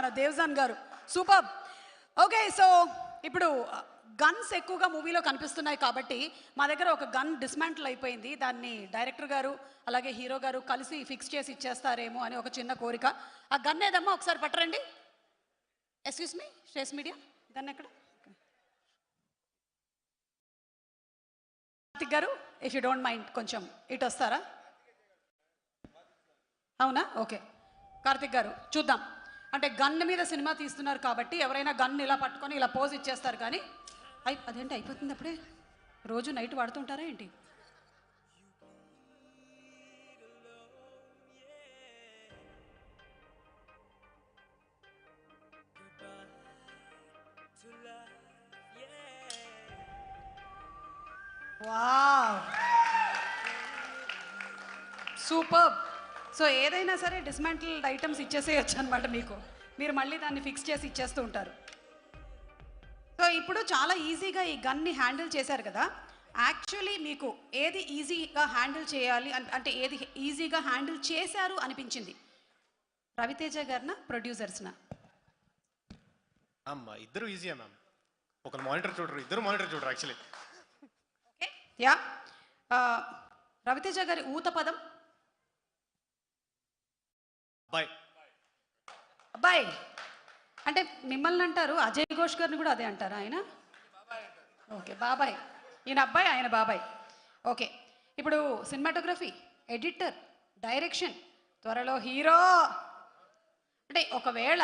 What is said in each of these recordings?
మన దేవ్జాన్ గారు. Super. Okay so ఇప్పుడు గన్స్ ఎక్కువగా మూవీలో కనిపిస్తున్నాయి కాబట్టి మా దగ్గర ఒక గన్ డిస్మాంటిల్ అయిపోయింది. దాన్ని డైరెక్టర్ గారు అలాగే హీరో గారు కలిసి ఫిక్స్ చేసి ఇచ్చేస్తారేమో అని ఒక చిన్న కోరిక. ఆ గన్ ఏదమ్మా? ఒకసారి పట్టరండి. ఎక్స్క్యూస్ మీ స్ట్రేస్ మీడియా గన్ ఎక్కడ? కార్తిక్ గారు ఇఫ్ యూ డోంట్ మైండ్ కొంచెం ఇటు వస్తారా? అవునా? ఓకే. కార్తిక్ గారు చూద్దాం. అంటే గన్ మీద సినిమా తీస్తున్నారు కాబట్టి ఎవరైనా గన్ ఇలా పట్టుకొని ఇలా పోజ్ ఇచ్చేస్తారు కానీ అయి అదేంటి అయిపోతుంది అప్పుడే? రోజు నైట్ వాడుతుంటారా ఏంటి? వావ్ సూపర్ సో ఏదైనా సరే డిస్మాంటిల్డ్ ఐటమ్స్ ఇచ్చేసేయచ్చు అనమాట మీకు. మీరు మళ్ళీ దాన్ని ఫిక్స్ చేసి ఇచ్చేస్తూ ఉంటారు. సో ఇప్పుడు చాలా ఈజీగా ఈ గన్ని హ్యాండిల్ చేశారు కదా. యాక్చువల్లీ మీకు ఏది ఈజీగా హ్యాండిల్ చేయాలి అంటే ఏది ఈజీగా హ్యాండిల్ చేశారు అనిపించింది? రవితేజ గారిన ప్రొడ్యూసర్స్నా అమ్మా ఇద్దరు ఈజీయా మ్యామ్ ఒకరు మానిటర్ చూడరు ఇద్దరు మానిటర్ చూడరు యాక్చువల్లీ ఓకే యా రవితేజ గారి ఊత పదం. బాయ్ అబ్బాయి అంటే మిమ్మల్ని అంటారు అజయ్ ఘోష్ గారిని కూడా అదే అంటారా ఆయన? ఓకే బాబాయ్. ఈయన అబ్బాయి ఆయన బాబాయ్. ఓకే ఇప్పుడు సినిమాటోగ్రఫీ ఎడిటర్ డైరెక్షన్ త్వరలో హీరో. అంటే ఒకవేళ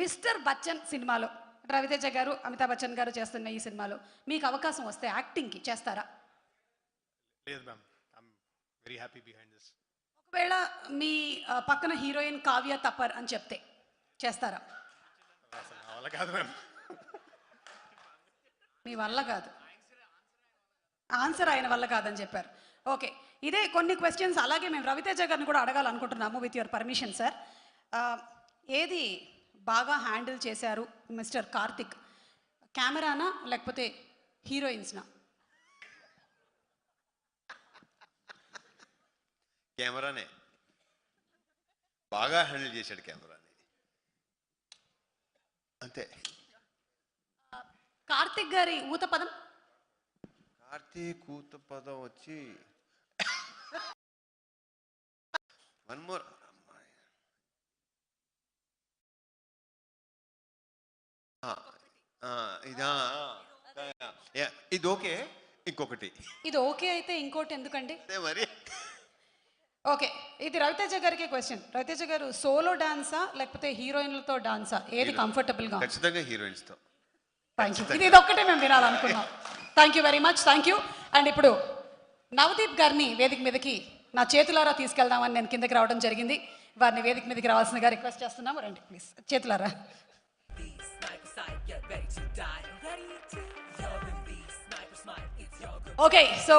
మిస్టర్ బచ్చన్ సినిమాలో రవితేజ గారు అమితాబ్ బచ్చన్ గారు చేస్తున్న ఈ సినిమాలో మీకు అవకాశం వస్తే యాక్టింగ్కి చేస్తారా? లేదు ma'am. I'm very happy behind this ఒకవేళ మీ పక్కన హీరోయిన్ కావ్య తప్పర్ అని చెప్తే చేస్తారా? కాదు మీ వల్ల కాదు. ఆన్సర్ ఆయన వల్ల కాదని చెప్పారు. ఓకే ఇదే కొన్ని క్వశ్చన్స్ అలాగే మేము రవితేజ గారిని కూడా అడగాలనుకుంటున్నాము విత్ యువర్ పర్మిషన్ సార్ ఏది బాగా హ్యాండిల్ చేశారు మిస్టర్ కార్తిక్? కెమెరానా లేకపోతే హీరోయిన్స్నా? కెమెరానే. బాగా హ్యాండిల్ చేశాడు కెమెరాని. అంతే. కార్తిక్ గారి ఊత పదం. కార్తీక్ కూత పదం వచ్చి వన్ మోర్. ఇదా. ఇది ఓకే. ఇంకొకటి. ఇది ఓకే అయితే ఇంకోటి ఎందుకండి? అదే మరి. ఓకే ఇది రవితేజ గారికి క్వశ్చన్ రవితేజ గారు సోలో డాన్సా లేకపోతే హీరోయిన్లతో డాన్సా ఏది కంఫర్టబుల్గా ఖచ్చితంగా హీరోయిన్స్తో థ్యాంక్ యూ ఇది ఇది ఒక్కటే మేము వినాలనుకున్నాం. Thank you very much thank you and ఇప్పుడు నవదీప్ గారిని వేదిక మీదకి నా చేతులారా తీసుకెళ్దామని నేను కిందకి రావడం జరిగింది. వారిని వేదిక మీదకి రావాల్సిందిగా రిక్వెస్ట్ చేస్తున్నాము. రండి ప్లీజ్ చేతులారా. ఓకే సో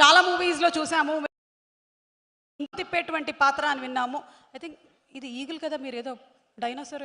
చాలా మూవీస్లో చూసాము. తిప్పేటువంటి పాత్ర అని విన్నాము. ఐ థింక్ ఇది ఈగిల్ కదా మీరు ఏదో డైనోసార్